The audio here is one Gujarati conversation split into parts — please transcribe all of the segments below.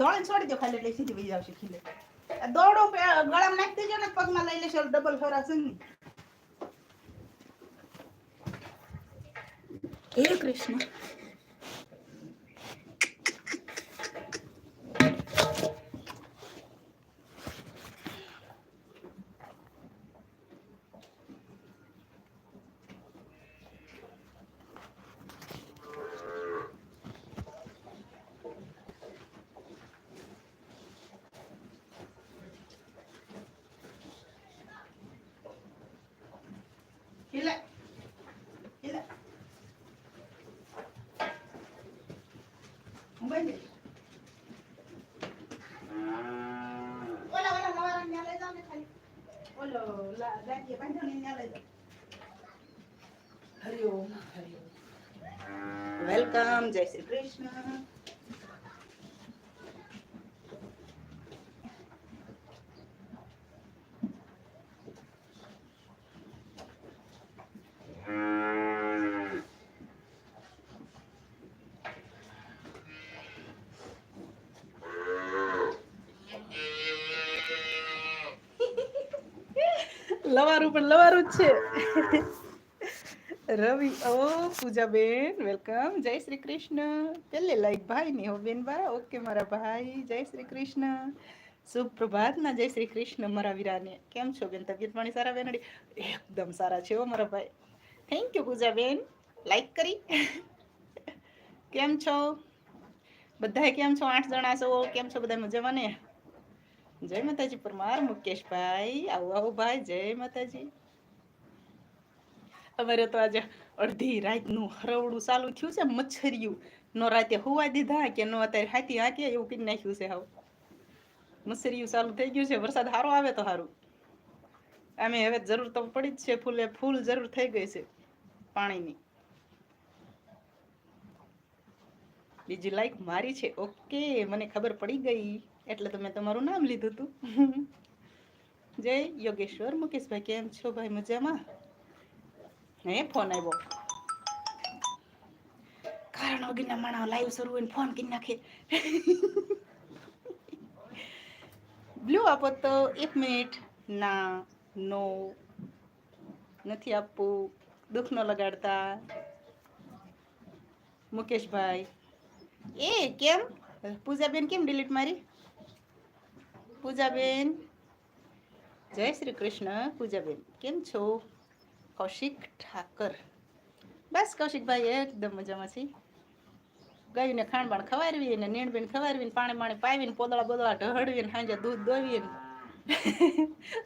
ધોળે છોડી દો ખાલી એટલે સીધી વહી આવશે ખીલે. દોડો ગળામાં નાખી દેજો ને, પગમાં લઈ લેશો ડબલ ફરાશે ને હે કૃષ્ણ ખીલે ખીલે મોબાઈલ દે. ઓલા ઓલા નવારા ન્યા લઈ જાઓ ને ખાલી ઓલો લાડીએ બાંધ્યો ને લઈ હરિઓમ હરિઓમ વેલકમ જય શ્રી કૃષ્ણ લવારું પણ લવારું જ છે રવિ ઓ, પૂજાબેન, વેલકમ. જય શ્રી કૃષ્ણ. પેલે લાઈક ભાઈ ને બેન બા? ઓકે, મારા ભાઈ. જય શ્રી કૃષ્ણ. સુપ્રભાત ના જય શ્રી કૃષ્ણ, મારા વીરાને. કેમ છો, બેન? તબિયત પાણી સારા બેન એકદમ સારા છે મારા ભાઈ. Thank you Poojaben. લાઈક કરી. કેમ છો? બધાય કેમ છો? આઠ જણા છો? કેમ છો? બધા મજામાં ને? જય માતાજી પરમાર મુકેશભાઈ. આવો આવો ભાઈ, જય માતાજી. અમારે તો આજે અડધી રાતનું હરવડું ચાલુ થયું છે, મચ્છરિયું. નો રાતે હોવા દીધા કે નો અત્યારે હાથી હાકે એવું કરી નાખ્યું છે હાવ. મચ્છરિયું ચાલુ થઈ ગયું છે, વરસાદ સારો આવે તો સારું આમે હવે જરૂર તો પડી જ છે, ફૂલે ફૂલ જરૂર થઈ ગઈ છે પાણીની. બીજી લાઈક મારી છે, ઓકે, મને ખબર પડી ગઈ, એટલે તો મેં તમારું નામ લીધું હતું જય યોગેશ્વર, મુકેશભાઈ, કેમ છો? ભાઈ મજામાં? હે, ફોન આવ્યો કારણ વગરના માણસ લાઈવ શરૂ હોય ફોન કરી નાખે. બ્લુ આપો તો એક મિનિટ. ના, નો, નથી આપવું. દુઃખ ન લગાડતા. મુકેશભાઈ. એ, કેમ? પૂજાબેન કેમ ડિલીટ મારી? પૂજાબેન. જય શ્રી કૃષ્ણ, પૂજાબેન. કેમ છો? કૌશિક ઠાકર. બસ કૌશિકભાઈ એકદમ મજામાં છે ગાયને ખાણ બાણ ખવારવી ને નીણબીન ખવારવી પાણી પાણી પાવીને પોદળા બોદળા ઢહળવીને સાંજે દૂધ દોવીને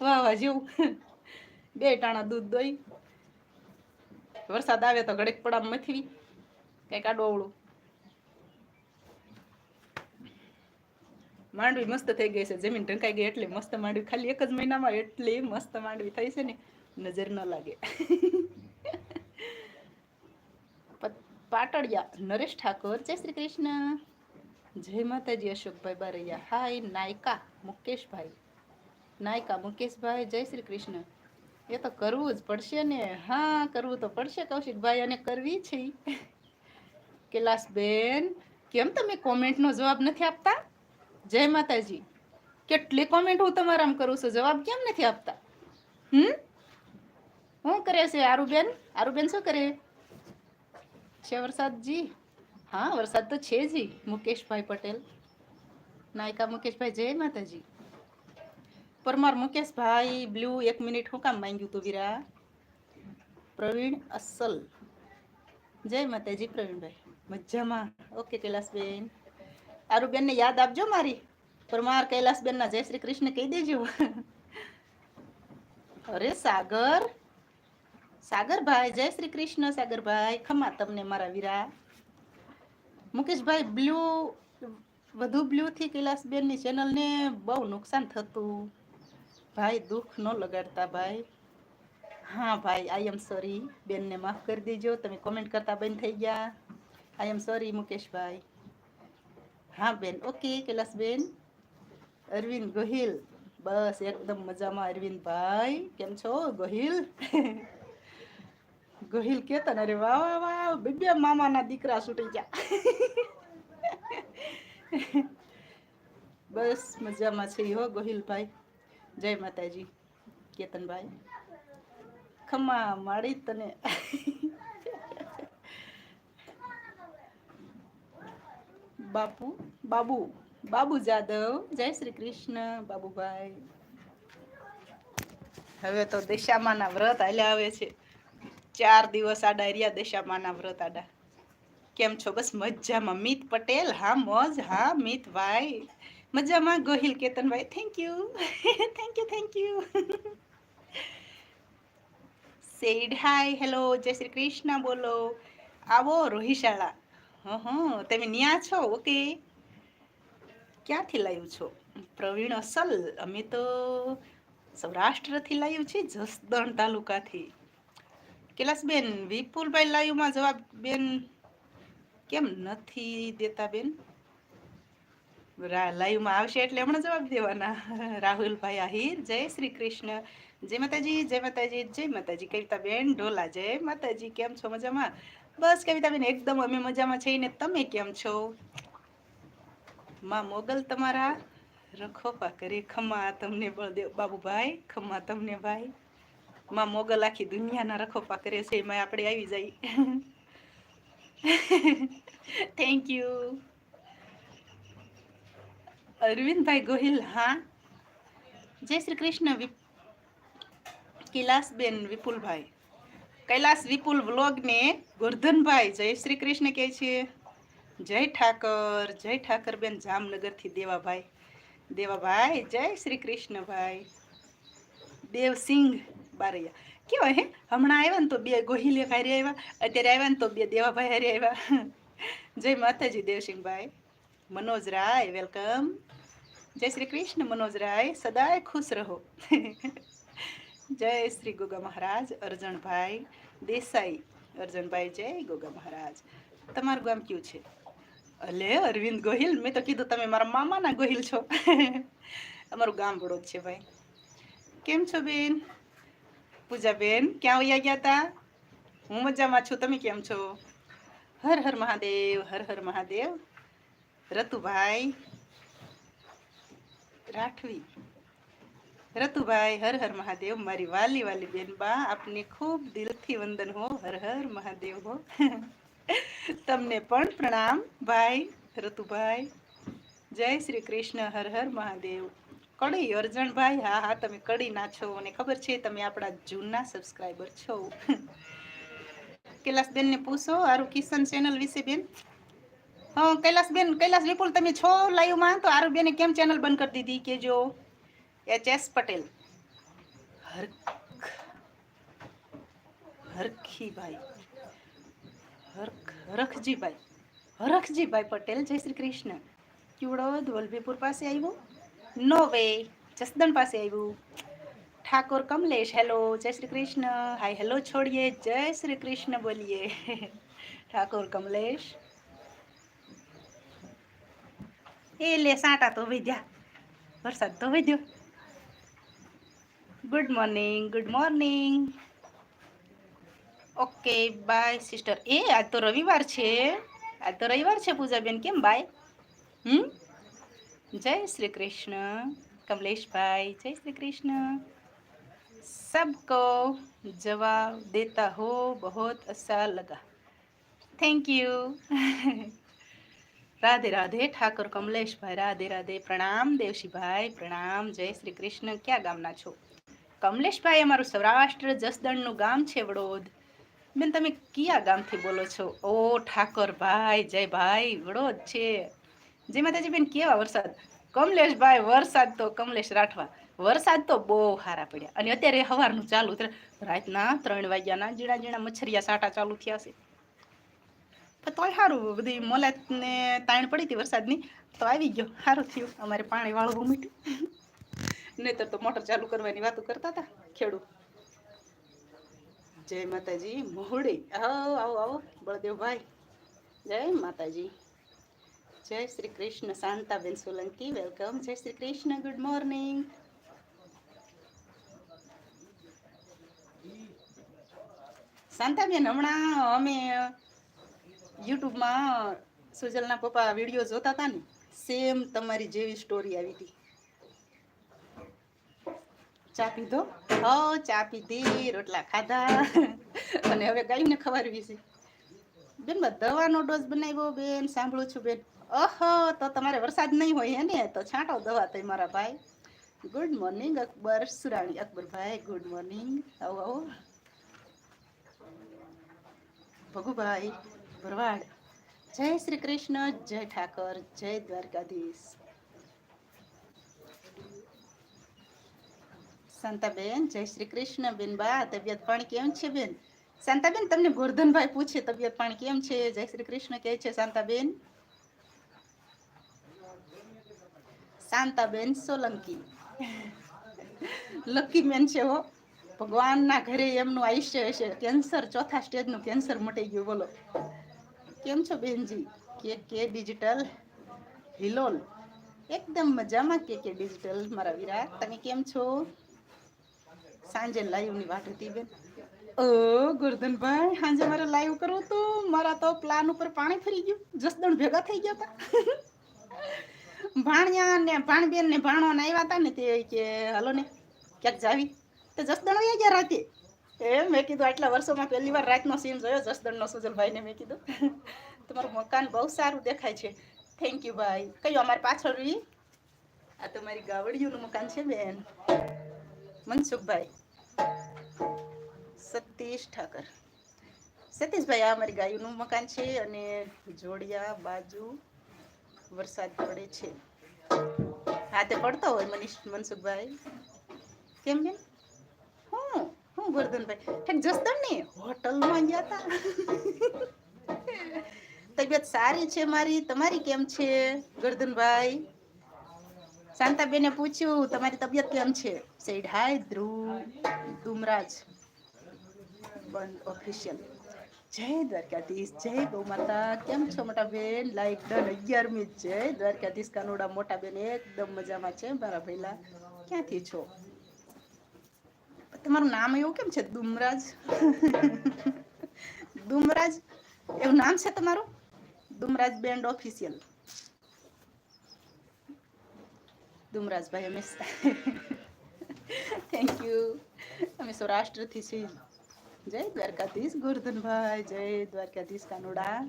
વાહ વાહ જેવું. બે ટાણા દૂધ દોઈ. વરસાદ આવે તો ઘડીક પડામ મથવી. કંઈક આડોવળું માંડવી મસ્ત થઈ ગઈ છે. જમીન ઢંકાઈ ગઈ એટલે મસ્ત માંડવી. ખાલી એક જ મહિનામાં એટલી મસ્ત માંડવી થઈ છે ને. નજર ન લાગે. પાટડિયા, નરેશ ઠાકોર, જય શ્રી કૃષ્ણ. જય માતાજી અશોકભાઈ બારૈયા. હાય, નાયકા, મુકેશભાઈ. નાયકા, મુકેશભાઈ, જય શ્રી કૃષ્ણ. એ તો કરવું જ પડશે ને. હા, કરવું તો પડશે કૌશિકભાઈ, અને કરવી છે કેલાસબેન, કેમ તમે કોમેન્ટનો જવાબ નથી આપતા? જય માતાજી. કેટલી કોમેન્ટ હું તમારામાં કરું છું? જવાબ કેમ નથી આપતા? હમ? કરે છે આરુબેન? આરુબેન શું કરે? છે વરસાદજી? હા, વરસાદ તો છે જી, મુકેશભાઈ પટેલ. નાયકા મુકેશભાઈ, જય માતાજી. પરમાર મુકેશભાઈ, બ્લુ, એક મિનિટ હું કામ માંગ્યું તું વીરા? પ્રવીણ અસલ. જય માતાજી પ્રવીણભાઈ. મજામાં. ઓકે, કૈલાસબેન. આરુબેનને યાદ આપજો મારી. પરમાર કૈલાસબેનના જય શ્રી કૃષ્ણ કહી દેજો. અરે સાગર! સાગરભાઈ, જય શ્રી કૃષ્ણ સાગરભાઈ. ખમા તમને મારા વીરા. મુકેશભાઈ, બ્લુ, વધુ બ્લુથી કૈલાસબેનની ચેનલને બહુ નુકસાન થતું. ભાઈ, દુઃખ ન લગાડતા ભાઈ. હા ભાઈ આઈ એમ સોરી બેનને માફ કરી દેજો. તમે કોમેન્ટ કરતા બંધ થઈ ગયા. આઈ એમ સોરી મુકેશભાઈ. હા બેન ઓકે કૈલાસબેન. અરવિંદ ગોહિલ. બસ, એકદમ મજામાં અરવિંદભાઈ. કેમ છો ગોહિલ? ગોહિલ કેતન અરે વાહ વાહ વાહ, બે મામાના દીકરા છૂટી ગયા. બસ મજામાં છે હો ગોહિલભાઈ. જય માતાજી, કેતનભાઈ. ખમા માડી તને. બાપુ, બાબુ બાબુ જાદવ. જય શ્રી કૃષ્ણ, બાબુભાઈ. હવે તો દશામાના વ્રત હાલ્યા આવે છે. ચાર દિવસ આડા રિયા દશામાના વ્રત આડા. કેમ છો? બસ મજામાં. મિત પટેલ, હા, મોજ, હા મિતભાઈ મજામાં? ગોહિલ કેતનભાઈ thank you thank you thank you sad hi hello જય શ્રી કૃષ્ણ બોલો. આવો રોહિશાળા. હં હં, તમે ન્યા છો? ઓકે. ક્યાંથી લાવ્યું છો? પ્રવીણ અસલ. અમે તો સૌરાષ્ટ્રથી લાવ્યું છે જસદણ તાલુકાથી. કેલાસબેન વિપુલભાઈ લાઈવમાં જવાબ બેન કેમ નથી દેતા બેન? લાઈવમાં આવશે એટલે હમણાં જવાબ દેવાના. રાહુલભાઈ આહિર, જય શ્રી કૃષ્ણ. જય માતાજી જય માતાજી જય માતાજી. કવિતાબેન, ઢોલા, જય માતાજી. કેમ છો મજામાં? બસ કવિતાબેન, એકદમ અમે મજામાં છીએ ને તમે કેમ છો? માં મોગલ તમારા રખોપા કરી. ખમા તમને બળદેવ. બાબુભાઈ, ખમા તમને ભાઈ. માં મોગલ આખી દુનિયાના રખોપા કરે છે એમાં આપણે આવી જાય. થેન્ક યુ અરવિંદભાઈ ગોહિલ હા? જય શ્રી કૃષ્ણ કૈલાસબેન વિપુલભાઈ. કૈલાસ વિપુલ વ્લોગને ગોરધનભાઈ જય શ્રી કૃષ્ણ કહે છે. જય ઠાકર જય ઠાકરબેન જામનગરથી દેવાભાઈ. દેવાભાઈ જય શ્રી કૃષ્ણભાઈ. દેવસિંહ બારૈયા કેવાય હે? હમણાં આવ્યા ને તો બે ગોહિલે હારી આવ્યા, અત્યારે આવ્યા ને તો બે દેવાભાઈ હારી આવ્યા. જય માતાજી, દેવસિંહભાઈ. મનોજ રાય, વેલકમ. જય શ્રી કૃષ્ણ, મનોજ રાય. સદાય ખુશ રહો. જય શ્રી ગોગા મહારાજ અર્જણભાઈ દેસાઈ. અર્જણભાઈ જય ગોગા મહારાજ. તમારું ગામ કયું છે? અલે, અરવિંદ ગોહિલ. મેં તો કીધું તમે મારા મામાના ગોહિલ છો. અમારું ગામ બળોદ છે, ભાઈ. કેમ છો બેન? પૂજાબેન ક્યાં વયા ગયા હતા હું મજામાં છું તમે કેમ છો હર હર મહાદેવ હર હર મહાદેવ રતુભાઈ રાઠવી રતુભાઈ હર હર મહાદેવ મારી વાલી વાલી બેન બા આપને ખૂબ દિલથી વંદન હો હર હર મહાદેવ હો તમને પણ પ્રણામ ભાઈ રતુભાઈ જય શ્રી કૃષ્ણ હર હર મહાદેવ કડી અર્જણભાઈ હા હા, તમે કડી ના છો મને ખબર છે તમે આપણા જૂના સબસ્ક્રાઈબર છો. કૈલાસબેન ને પૂછો, આરું કિશન ચેનલ વિશે બેન? હા, કૈલાસબેન, કૈલાસ વિપુલ, તમે છો લાઈવમાં તો આરું બેને કેમ ચેનલ બંધ કરી દીધી કે જો એચ એસ પટેલ. હરખ, હરખીભાઈ, હરખ, હરખજીભાઈ હરખજીભાઈ પટેલ, જય શ્રી કૃષ્ણ. ક્યુડોદ વલભીપુર પાસે આવ્યું? નો વે. જસદણ પાસે આવ્યું. Thakor Kamlesh, hello, Jai Shri Krishna. Hi, hello છોડીએ. જય શ્રી કૃષ્ણ બોલીએ. ઠાકોર કમલેશ. એ લે, સાંટા તો વધ્યા વરસાદ તો વધ્યો good morning good morning. Okay, bye, sister. એ આજ તો રવિવાર છે. આજ તો રવિવાર છે પૂજાબેન. કેમ બાય? હમ? જય શ્રી કૃષ્ણ. કમલેશભાઈ, જય શ્રી કૃષ્ણ. સબકો જવાબ દેતા હો બહોત અસા લગા. થેન્ક યુ રાધે રાધે ઠાકોર, કમલેશભાઈ, રાધે રાધે, પ્રણામ દેવશીભાઈ, પ્રણામ, જય શ્રી કૃષ્ણ. ક્યાં ગામના છો? કમલેશભાઈ, અમારું સૌરાષ્ટ્ર જસદણનું ગામ છે વડોદ. બેન, તમે કયા ગામથી બોલો છો? ઓ ઠાકોરભાઈ જય ભાઈ વડોદ છે. જય માતાજી બેન કેવા વરસાદ? કમલેશભાઈ, વરસાદ તો કમલેશ રાઠવા. વરસાદ તો બહુ સારા પડ્યા. અને અત્યારે સવારનું ચાલુ રાતના ત્રણ વાગ્યાના જીણા જીણા મચ્છરિયા સાટા ચાલુ થયા છે. પણ તોય સારું બધી મોલાત ને તાણ પડી હતી વરસાદની. તો આવી ગયો. સારું થયું. અમારે પાણી વાળવું મીઠું નહીતર તો મોટર ચાલુ કરવાની વાતો કરતા હતા ખેડૂત જય માતાજી, મોહડી. આવો આવો આવો. બળદેવભાઈ. જય માતાજી. જય શ્રી કૃષ્ણ શાંતાબેન સોલંકી વેલકમ જય શ્રી કૃષ્ણ ગુડ મોર્નિંગ શાંતાબેન હમણાં, અમે, યુટ્યુબમાં સુજલના પપ્પા વીડિયો જોતા હતા ને સેમ તમારી જેવી સ્ટોરી આવી હતી. ચા પીધો? હો, ચા પીધી, રોટલા ખાધા. અને હવે ગાયને ખવારવી છે. બેન દવાનો ડોઝ બનાવ્યો, બેન, સાંભળું છું, બેન. ઓહો, તો તમારે વરસાદ નહીં હોય ને? તો છાંટો દવા તઈ મારા ભાઈ. ગુડ મોર્નિંગ અકબર, સુરાણી અકબરભાઈ ગુડ મોર્નિંગ આવો આવો. ભગુભાઈ, ભરવાડ. જય શ્રી કૃષ્ણ, જય ઠાકર, જય દ્વારકાધીશ. શાંતાબેન જય શ્રી કૃષ્ણ, બેન બા, તબિયત પાણી કેમ છે, બેન? શાંતાબેન તમને ગોરધનભાઈ પૂછે તબિયત પાણી કેમ છે? જય શ્રી કૃષ્ણ કહે છે શાંતાબેન શાંતાબેન સોલંકી. લકી મેન છે હો. ભગવાનના ઘરે એમનું આયુષ્ય હશે. કેન્સર, ચોથા સ્ટેજનું કેન્સર મટી ગયું, બોલો. કેમ છો બેનજી? કે કે ડિજિટલ? હિલોલ. એકદમ મજામાં કે કે ડિજિટલ, મારા વીરા. તમે કેમ છો? સાંજે લાઈવની વાત હતી બેન. ઓ ગોરધનભાઈ, સાંજે મારે લાઈવ કરવું હતું. મારા તો પ્લાન ઉપર પાણી ફરી ગયું. જસદણ ભેગા થઈ ગયા હતા. ભાણિયા ને ભાણબેન ને ભાણો ને આવ્યા હતા ને તે કે, હલો ને, ક્યાંક જાવી? તો જસદણ વયા ગયા રાતે. એ મેં કીધું, આટલા વર્ષોમાં પહેલી વાર રાતનો સીન જોયો. જસદણનો સુજલભાઈને મેં કીધું, તમારું મકાન બહુ સારું દેખાય છે. થેન્ક યુ ભાઈ. કયું, અમારી પાછળ રહી આ તો મારી ગાવડિયુંનું મકાન છે, બેન. મનસુખભાઈ. સતીશ ઠાકર. સતીશભાઈ, આ અમારી ગાયુંનું મકાન છે અને જોડિયા બાજુ વરસાદ પડે છે. હાથે પડતો હોય મનીષ, મનસુખભાઈ. કેમ બેન હું? હું ગોરધનભાઈ ઠેક જસદણ ને હોટલમાં ગયા હતા તબિયત સારી છે મારી? તમારી કેમ છે ગોરધનભાઈ શાંતાબેને પૂછ્યું, તમારી તબિયત કેમ છે? Said hi Dhruv. ધુમરાજ. બંધ ઓફિશિયલ જય દ્વારકાધીશ, જય ગૌ માતા કેમ છો મોટા બેન લાઈક ડન અગિયારમી જય દ્વારકાધીશ કાનોડા મોટા બેન એકદમ મજામાં છે મારા ભૈલા ક્યાંથી છો? તમારું નામ એવું કેમ છે? દુમરાજ? દુમરાજ? એવું નામ છે તમારું? દુમરાજ બેન્ડ ઓફિશિયલ. દુમરાજભાઈ, અમે થેન્ક યુ અમે સૌરાષ્ટ્રથી છીએ. જય દ્વારકાધીશ ગોરધનભાઈ જય દ્વારકાધીશ કાનોડા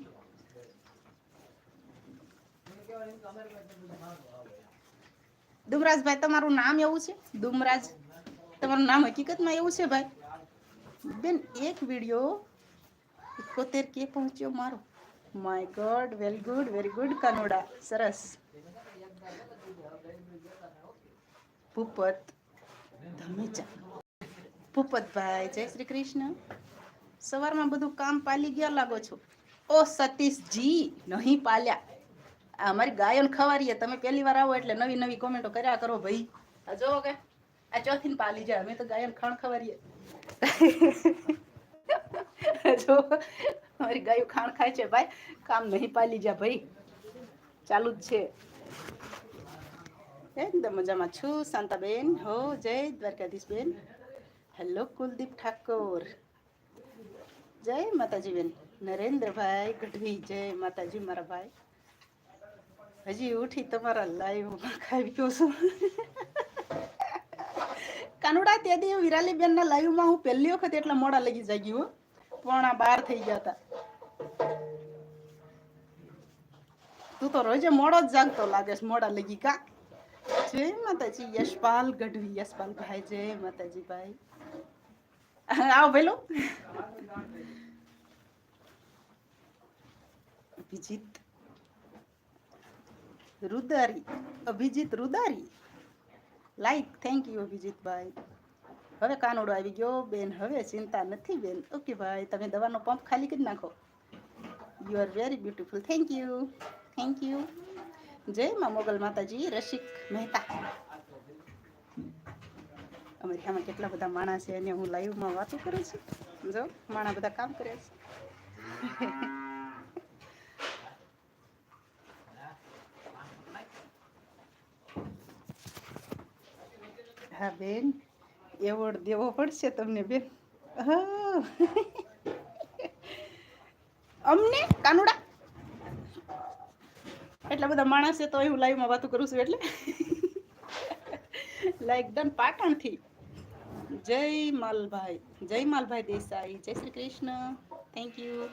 દુમરાજભાઈ તમારું નામ એવું છે? દુમરાજ તમારું નામ હકીકતમાં એવું છે ભાઈ? બેન, એક વીડિયો એકોતેર કે પહોંચ્યો મારો. My god very good very good Kanoda. સરસ. ભૂપત ધમેચા ભૂપતભાઈ, જય શ્રી કૃષ્ણ. સવારમાં બધું કામ પાલી ગયા લાગો છો? ઓ સતીશજી, નહીં પાલ્યા. આ અમારી ગાયોને ખવારીએ, તમે પહેલી વાર આવો એટલે નવી નવી કોમેન્ટો કર્યા કરો ભાઈ. આ જોવો કે, આ ચોથી પાલી જાય, અમે તો ગાયોને ખાણ ખવારીએ. જો, અમારી ગાયો ખાણ ખાય છે ભાઈ. કામ નહીં પાલી જા ભાઈ. ચાલુ જ છે. એકદમ મજામાં છું, શાંતાબેન. હો, જય દ્વારકાધીશ બેન હેલો કુલદીપ ઠાકોર જય માતાજી બેન નરેન્દ્રભાઈ ગઢવી જય માતાજી મારા ભાઈ હજી ઉઠી તમારા લાઈવમાં ખાવ્યો છું કાનુડા તે દી વિરાલી બેનના લાઈવમાં હું પહેલી વખત એટલા મોડા લગી જાગી હો પોણા બાર થઈ ગયા હતા તું તો રોજે મોડો જ જાગતો લાગે છે મોડા લગી કા જય માતાજી યશપાલ ગઢવી યશપાલ ભાઈ જય માતાજી ભાઈ આવો ભેલો Abhijit Rudari. Abhijit Rudari. Like thank you Abhijit ભાઈ હવે કાનોડો આવી ગયો, બેન. હવે ચિંતા નથી, બેન. ઓકે ભાઈ, તમે દવાનો પંપ ખાલી કરી નાખો. You are very beautiful thank you thank you જય મા મોગલ માતાજી, રસિક મહેતા. અમારી આમાં કેટલા બધા માણસ છે અને હું લાઈવમાં વાતો કરું છું. જો, માણા બધા કામ કરે છે. હા, બેન, એવોર્ડ દેવો પડશે તમને, બેન. અમને? કાનુડા? એટલા બધા માણસ છે તો હું લાઈવમાં વાતો કરું છું એટલે. Like done પાટણથી. જય માલભાઈ જય માલભાઈ દેસાઈ, જય શ્રી કૃષ્ણ. થેન્ક યુ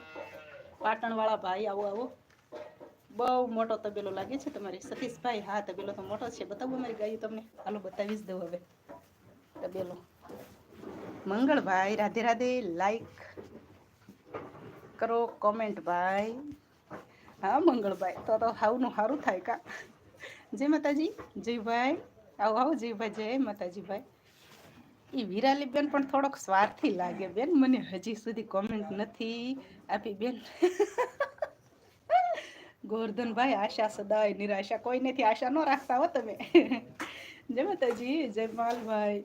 પાટણવાળા ભાઈ, આવો આવો. બહુ મોટો તબેલો લાગે છે તમારે. સતીશભાઈ, હા, તબેલો તો મોટો છે. બતાવું અમારી ગાયું તમને. હાલો બતાવી જ દઉં હવે તબેલો. મંગળભાઈ, રાધે રાધે લાઈક કરો કોમેન્ટ ભાઈ. હા, મંગળભાઈ, તો તો હાવનું સારું થાય કા. જય માતાજી, જયભાઈ. આવો આવો, જયભાઈ, જય માતાજી ભાઈ એ વિરાલી બેન પણ થોડોક સ્વાર્થી લાગે બેન. મને હજી સુધી કોમેન્ટ નથી આપી બેન. ગોરધનભાઈ આશા સદાય નિરાશા. કોઈ નથી, આશા ન રાખતા હો તમે. જય માતાજી, જય માલભાઈ.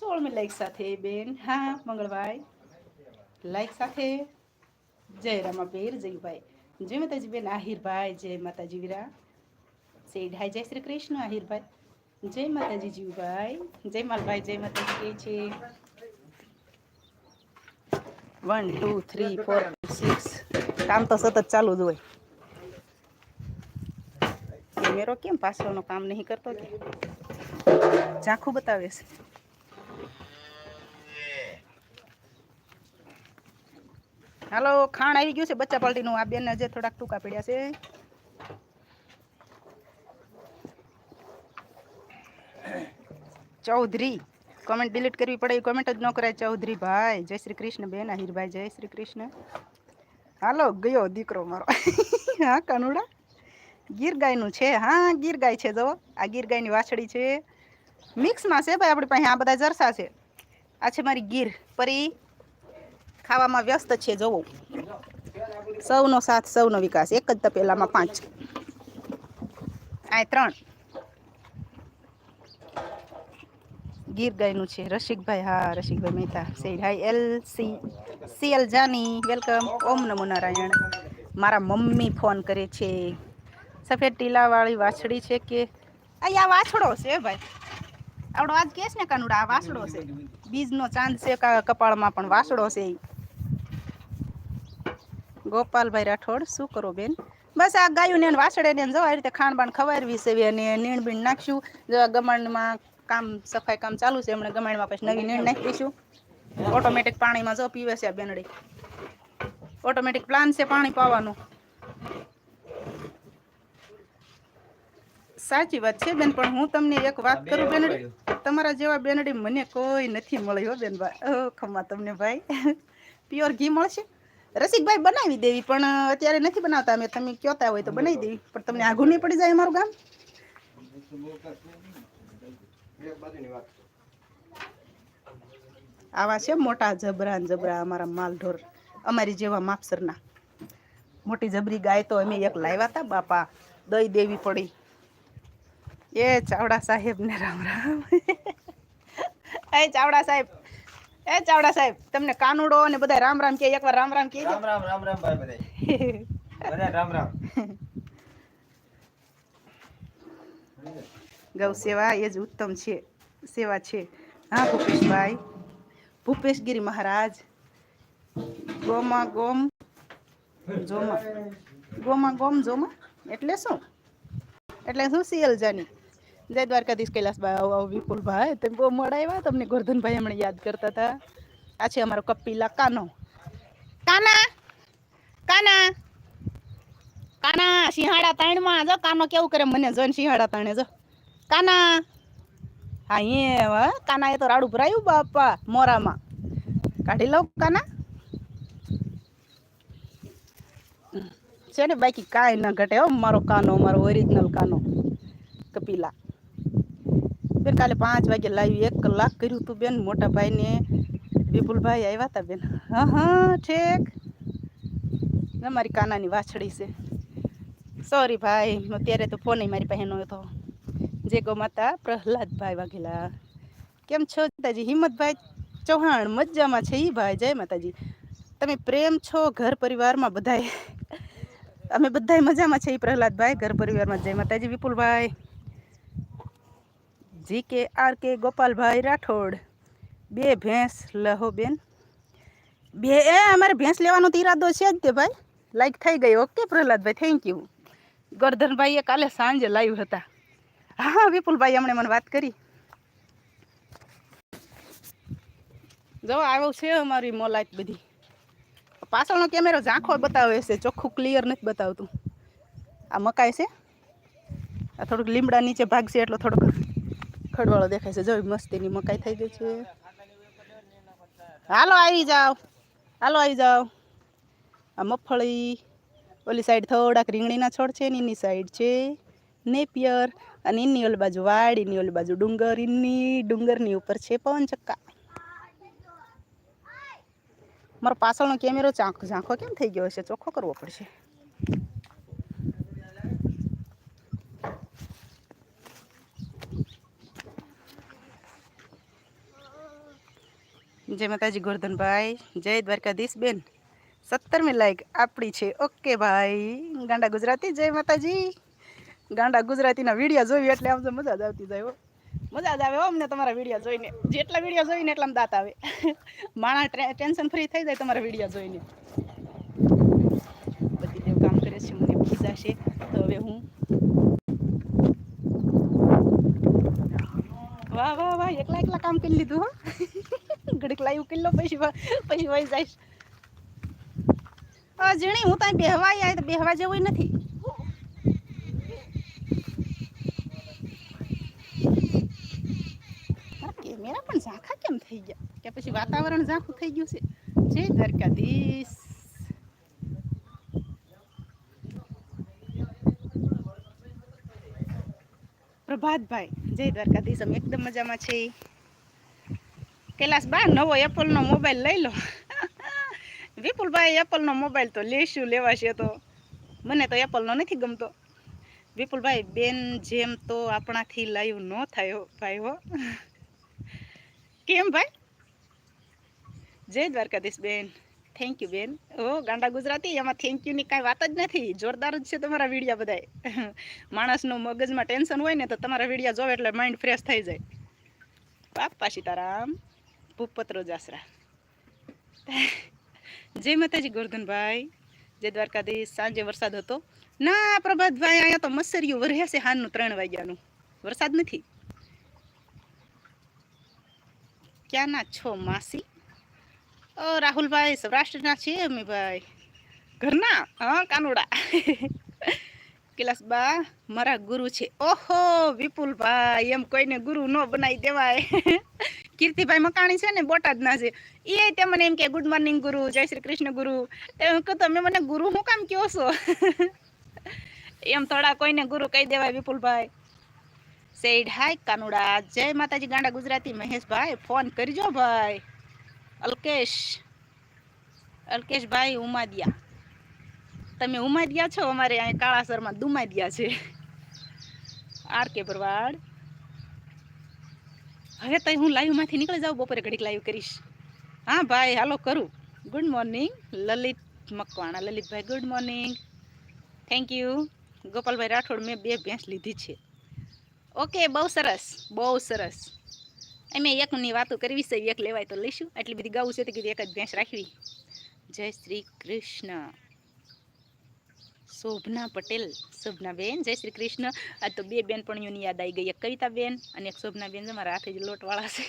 સોળમી લાઈક સાથે બેન. હા, મંગળભાઈ. લાઈક સાથે. જય રામાબેર જયભાઈ જય માતાજી બેન, આહિરભાઈ, જય માતાજી વીરા. સેઢાઈ જય શ્રી કૃષ્ણ, આહિરભાઈ. જય માતાજી જીવભાઈ, જય માલભાઈ, જય માતાજી કે છે. One two three four six કામ તો સતત ચાલુ જ હોય. કેમેરો કેમ પાછળનો કામ નહીં કરતો કે? ઝાંખું બતાવે છે. હાલો, ખાણ આવી ગયું છે બચ્ચા પાલટીનું. આ બેન જે થોડાક ટૂંકા પડ્યા છે. ચૌધરી. કોમેન્ટ ડિલીટ કરવી પડે, એ કોમેન્ટ જ ન કરાય ચૌધરી ભાઈ જય શ્રી કૃષ્ણ બેન, આહિરભાઈ, જય શ્રી કૃષ્ણ. હાલો, ગયો દીકરો મારો. હા, કનુડા? ગીર ગાયનું છે. હા ગીર ગાય છે જો આ ગીર ગાયની વાછડી છે. મિક્સમાં છે ભાઈ, આપણી પાસે આ બધા જરસા છે. આ છે મારી ગીર. પરી ખાવામાં વ્યસ્ત છે જોવો સૌનો સાથ, સૌનો વિકાસ. એક જ તપેલામાં પાંચ. આ ત્રણ. ગીર ગાયનું છે. રસિકભાઈ, હા, Rasikbhai Mehta said hi L C C L Jani welcome ઓમ નમો નારાયણ. મારા મમ્મી ફોન કરે છે. સફેદ ટીલાવાળી વાછડી છે કે? અહીંયા વાછડો છે ભાઈ. આપણો આજ કેસ ને કાનુડા, આ વાસડો છે. બીજનો ચાંદ છે કપાળમાં પણ વાસડો છે. ગોપાલભાઈ રાઠોડ, શું કરો બેન? બસ આ ગાયું ને વાસડે ને જો આ રીતે ખાણ બાણ ખવારવી છે. અને નીણ બીણ આ ગમાણમાં કામ સફાઈ કામ ચાલુ છે. હમણાં ગમાણમાં પછી નવી નીણ નાખી દઈશું ઓટોમેટિક પાણીમાં જો પીવે છે આ બેનડી. ઓટોમેટિક પ્લાન છે પાણી પાવાનું. સાચી વાત છે બેન પણ હું તમને એક વાત કરું બેનડી. તમારા જેવા બેનડી મને કોઈ નથી મળી હો બેન ભાઈ ઓ ખમા તમને ભાઈ. પ્યોર ઘી મળશે. રસિકભાઈ બનાવી દેવી પણ અત્યારે નથી બનાવતા અમે. તમે કહેતા હોય તો બનાવી દેવી. પણ તમને આઘું નહીં પડી જાય અમારું ગામ? આવા છે મોટા જબરા ને જબરા અમારા માલઢોર અમારી જેવા માપસરના. મોટી જબરી ગાય તો અમે એક લાવ્યા હતા બાપા દઈ દેવી પડી. એ ચાવડા સાહેબ ને રામ રામ. એ ચાવડા સાહેબ એ ચાવડા સાહેબ તમને કાનુડો અને બધા રામ રામ કે એકવાર રામ રામ કે રામ રામ રામ રામ ભાઈ બધા રામ રામ. ગૌ સેવા એ જ ઉત્તમ છે સેવા છે. હા ભૂપેશભાઈ. ભૂપેશગીરી મહારાજ. ગોમાં ગોમ જોમા. ગોમાં ગોમ જોમાં? એટલે શું? એટલે શું સિયલ જાની? જય દ્વારકાધીશ કૈલાસભાઈ આવો આવો વિપુલભાઈ. તમે બહુ મોડા આવ્યા તમને ગોરધનભાઈ હમણાં યાદ કરતા હતા. આ છે અમારો કપિલા કાનો. કાના? કાના? કાના સિંહાડા તાણમાં જો કાનો કેવું કરે? મને જોઈને સિંહાડા તાણે જો. કાના? હા એ કાના એ તો રાડું ભરાયું બાપા, મોરામાં. કાઢી લઉં કાના? છે ને બાકી કાંઈ ન ઘટે હો, મારો કાનો, મારો ઓરિજિનલ કાનો, કપિલા. બેન કાલે પાંચ વાગે લાવી, એક કલાક કર્યું તું બેન, મોટા ભાઈને. વિપુલભાઈ આવ્યા હતા બેન. હા હા, ઠેક. મારી કાનાની વાછડી છે. સોરી ભાઈ, અત્યારે તો ફોન મારી પાસે નહોતો. જય ગોમાતા પ્રહલાદભાઈ વાઘેલા. કેમ છો માતાજી હિંમતભાઈ ચૌહાણ, મજામાં છે એ ભાઈ? જય માતાજી. તમે પ્રેમ છો ઘર પરિવારમાં બધાય અમે બધાય મજામાં છે ઈ પ્રહલાદભાઈ, ઘર પરિવારમાં. જય માતાજી વિપુલભાઈ. જી કે આર કે ગોપાલભાઈ રાઠોડ. બે ભેંસ લહો બેન. બે, એ અમારે ભેંસ લેવાનો તો ઈરાદો છે જ તે ભાઈ. લાઈક થઈ ગઈ. ઓકે પ્રહલાદભાઈ થેન્ક યુ ગોરધનભાઈએ કાલે સાંજે લાઈવ હતા. હા, વિપુલભાઈ હમણે મને વાત કરી. જો આવ્યો છે અમારી મોલાઈટ બધી. પાછળનો કેમેરો ઝાંખો બતાવે છે, ચોખ્ખું ક્લિયર નથી બતાવતું. આ મકાઈ છે? આ થોડુંક લીમડા નીચે ભાગ છે, એટલો થોડોક ખડવાળો દેખાય છે. જો મસ્તીની મકાઈ થઈ ગઈ છે. હાલો, આવી જાઓ. હાલો, આવી જાઓ. આ મગફળી, ઓલી સાઈડ થોડાક રીંગણીના છોડ છે ને, એની સાઈડ છે. નેપિયર અને એની ઓલી બાજુ વાડ એની ઓલી બાજુ ડુંગર એની ડુંગરની ઉપર છે પવન ચક્કા. મારો પાછળનો કેમેરો ઝાંખો ઝાંખો કેમ થઈ ગયો હશે? ચોખ્ખો કરવો પડશે. જય માતાજી, ગોરધનભાઈ. જય દ્વારકાધીશ બેન. સત્તરમી લાઈક આપણી છે. ઓકે, ભાઈ. ગાંડા ગુજરાતી. જય માતાજી. ગાંડા ગુજરાતીના વીડિયો જોઈ એટલે આમ મજા જ આવતી જાય મજા જ આવે હો અમને તમારા વીડિયો જોઈને. જેટલા વીડિયો જોઈને એટલા દાંત આવે. માણા ટેન્શન ફ્રી થઈ જાય તમારા વીડિયો જોઈને. બધી દેવ કામ કરે છે, મને પીઝા છે તો હવે હું વાહ વાહ વાહ, એકલા એકલા કામ કરી લીધું હો. ઘડીક લાઈવ કરી લો, પછી પછી વહી જઈશ. આ જીણી હું ત્યાં બેહવા આવી તો બેહવા જેવું નથી મારા કેમેરા પણ ઝાંખા કેમ થઈ ગયા? કે પછી વાતાવરણ ઝાંખું થઈ ગયું છે. જય દ્વારકાધીશ. પ્રભાતભાઈ, જય દ્વારકાધીશ. અમે એકદમ મજામાં છે કૈલાસ બા, નવો એપલનો મોબાઈલ લઈ લો. વિપુલભાઈ, એપલનો મોબાઈલ તો લેશું, લેવાશે તો. મને તો એપલનો નથી ગમતો. વિપુલભાઈ, બેન જેમ તો આપણાથી લાઈવ ન થાય ભાઈ હો. કેમ ભાઈ? જય દ્વારકાધીશ બેન. થેન્ક યુ બેન. ઓ, ગાંડા ગુજરાતી, એમાં થેન્ક યુની કાંઈ વાત જ નથી. જોરદાર જ છે તમારા વિડીયા બધાય. માણસનું મગજમાં ટેન્શન હોય ને તો તમારા વિડીયા જોવે એટલે માઇન્ડ ફ્રેશ થઈ જાય. બાપા સીતારામ, ભૂપત્રો જાસરા. જય માતાજી ગોરધનભાઈ. જય દ્વારકાધીશ. સાંજે વરસાદ હતો. ના, પ્રભાતભાઈ, અહીંયા તો મસરિયું વરહે છે હાનનું ત્રણ વાગ્યાનું. વરસાદ નથી. ક્યાં ના છો માસી ઓ રાહુલભાઈ સૌરાષ્ટ્રના છીએ અમીભાઈ ઘરના હા કાનુડા કિલાસબા મારા ગુરુ છે ઓહો વિપુલભાઈ એમ કોઈને ગુરુ ન બનાવી દેવાય કીર્તિભાઈ મકાણી છે ને બોટાદના છે એ તે મને એમ કે ગુડ મોર્નિંગ ગુરુ જય શ્રી કૃષ્ણ ગુરુ તમે મને ગુરુ હું કામ કહો છો એમ થોડા કોઈને ગુરુ કહી દેવાય વિપુલભાઈ સેડ હાય કાનુડા જય માતાજી ગાંડા ગુજરાતી મહેશભાઈ ફોન કરજો ભાઈ અલ્કેશ અલ્કેશભાઈ ઉમાદિયા તમે ઉમાદિયા છો અમારે અહીં કાળાસરમાં દુમાદિયા છે આર કે ભરવાડ હવે તો હું લાઈવમાંથી નીકળી જાઉં બપોરે ઘડીક લાઈવ કરીશ હા ભાઈ હાલો કરું ગુડ મોર્નિંગ લલિત મકવાણા લલિતભાઈ ગુડ મોર્નિંગ થેન્ક યુ ગોપાલભાઈ રાઠોડ મેં બે ભેંસ લીધી છે ઓકે, બહુ સરસ બહુ સરસ. અમે એકની વાતો કરવી છે, એક લેવાય તો લઈશું. એટલી બધી ગાવું છે તો કીધું એક જ ભેંસ રાખવી. જય શ્રી કૃષ્ણ. શોભના પટેલ, શોભના બેન, જય શ્રી કૃષ્ણ. આ તો બે બેનપણીઓની યાદ આવી ગઈ, એક કવિતા બેન અને એક શોભના બેન મારા હાથે જ લોટવાળા છે.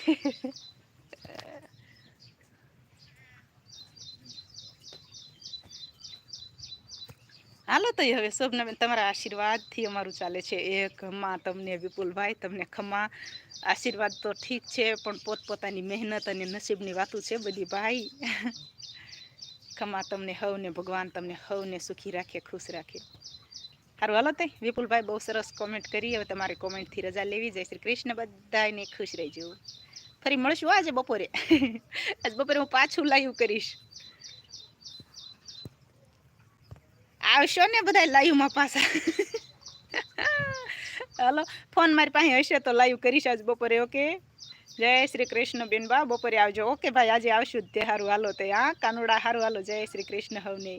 હાલો તો હવે શોભના તમારા આશીર્વાદથી અમારું ચાલે છે. એ ખમ્મા તમને વિપુલભાઈ, તમને ખમ્મા આશીર્વાદ તો ઠીક છે, પણ પોતપોતાની મહેનત અને નસીબની વાતું છે બધી ભાઈ. ખમા તમને હવને ભગવાન, તમને હવને સુખી રાખે, ખુશ રાખે. સારું હાલો તે, વિપુલભાઈ બહુ સરસ કોમેન્ટ કરી. હવે તમારે કોમેન્ટથી રજા લેવી. જય શ્રી કૃષ્ણ બધાને ખુશ રહેજો. ફરી મળશું આજે બપોરે. આજ બપોરે હું પાછું લાઈવ કરીશ. આવશો ને બધા લાઈવમાં પાછા. હલો, ફોન મારી પાસે હશે તો લાઈવ કરીશ આજ બપોરે, ઓકે? જય શ્રી કૃષ્ણ બેન બા બપોરે આવજો. ઓકે ભાઈ, આજે આવશું જ તે સારું હાલો તે હા કાનુડા સારું હાલો, જય શ્રી કૃષ્ણ હવને.